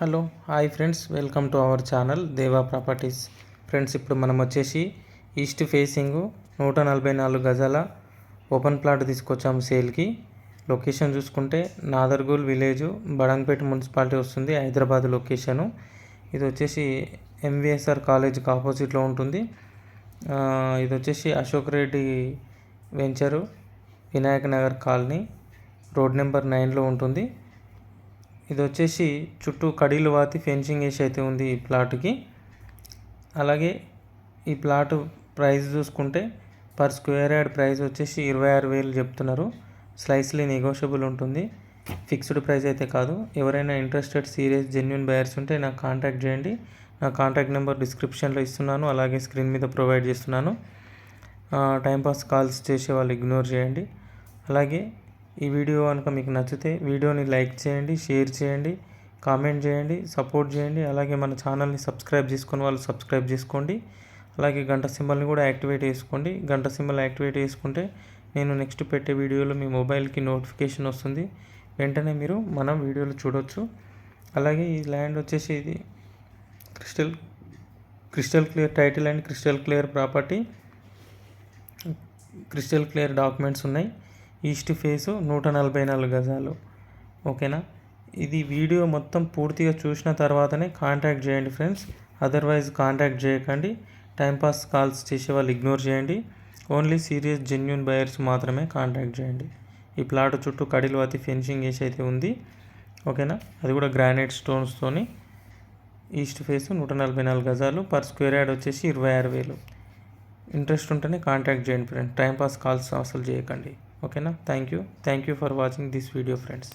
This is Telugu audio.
Hello hi friends welcome to our channel Deva properties. Friends ఇప్పుడు మనం వచ్చేసి ఈస్ట్ ఫేసింగ్ నూట నలభై నాలుగు గజాల ఓపెన్ ప్లాట్ తీసుకొచ్చాము సేల్కి. లొకేషన్ చూసుకుంటే నాదర్గూల్ విలేజ్ బడంపేట మున్సిపాలిటీ వస్తుంది హైదరాబాద్ లొకేషను. ఇది వచ్చేసి ఎంవిఎస్ఆర్ కాలేజ్కి ఆపోజిట్లో ఉంటుంది. ఇది వచ్చేసి Ashok Reddy venture Vinayaka Nagar colony road number నైన్లో ఉంటుంది. ఇది వచ్చేసి చుట్టూ కడీలు వాతి ఫెన్సింగ్ వేసి అయితే ఉంది ఈ ప్లాట్కి. అలాగే ఈ ప్లాట్ ప్రైస్ చూసుకుంటే పర్ స్క్వేర్ యార్డ్ ప్రైస్ వచ్చేసి ఇరవై ఆరు వేలు చెప్తున్నారు. స్లైస్లీ నెగోషియబుల్ ఉంటుంది. ఫిక్స్డ్ ప్రైస్ అయితే కాదు. ఎవరైనా ఇంట్రెస్టెడ్ సీరియస్ జెన్యున్ బయర్స్ ఉంటే నాకు కాంటాక్ట్ చేయండి. నా కాంటాక్ట్ నెంబర్ డిస్క్రిప్షన్లో ఇస్తున్నాను. అలాగే స్క్రీన్ మీద ప్రొవైడ్ చేస్తున్నాను. టైంపాస్ కాల్స్ చేసే వాళ్ళు ఇగ్నోర్ చేయండి. అలాగే ఈ వీడియో కనుక మీకు నచ్చితే వీడియోని లైక్ చేయండి షేర్ చేయండి కామెంట్ చేయండి సపోర్ట్ చేయండి. అలాగే మన ఛానల్ని సబ్స్క్రైబ్ చేసుకుని వాళ్ళు సబ్స్క్రైబ్ చేసుకోండి. అలాగే గంట సింబల్ని కూడా యాక్టివేట్ చేసుకోండి. గంట సింబల్ యాక్టివేట్ చేసుకుంటే నేను నెక్స్ట్ పెట్టే వీడియోలో మీ మొబైల్కి నోటిఫికేషన్ వస్తుంది. వెంటనే మీరు మనం వీడియోలు చూడొచ్చు. అలాగే ఈ ల్యాండ్ వచ్చేసి ఇది crystal crystal clear title and crystal clear property crystal clear documents ఉన్నాయి. ఈస్ట్ ఫేసు నూట నలభై నాలుగు గజాలు. ఓకేనా? ఇది వీడియో మొత్తం పూర్తిగా చూసిన తర్వాతనే కాంటాక్ట్ చేయండి ఫ్రెండ్స్. అదర్వైజ్ కాంటాక్ట్ చేయకండి. టైంపాస్ కాల్స్ చేసే వాళ్ళు ఇగ్నోర్ చేయండి. ఓన్లీ సీరియస్ జెన్యున్ బయర్స్ మాత్రమే కాంటాక్ట్ చేయండి. ఈ ప్లాట్ చుట్టూ కడిలు అతి ఫెన్సింగ్ వేసి అయితే ఉంది. ఓకేనా? అది కూడా గ్రానైట్ స్టోన్స్తోని ఈస్ట్ ఫేస్ నూట నలభై నాలుగు గజాలు. పర్ స్క్వేర్ యార్డ్ వచ్చేసి ఇరవై ఆరు వేలు. ఇంట్రెస్ట్ ఉంటేనే కాంటాక్ట్ చేయండి ఫ్రెండ్ టైంపాస్ కాల్స్ అసలు చేయకండి. ఓకేనా thank you thank you for watching this video friends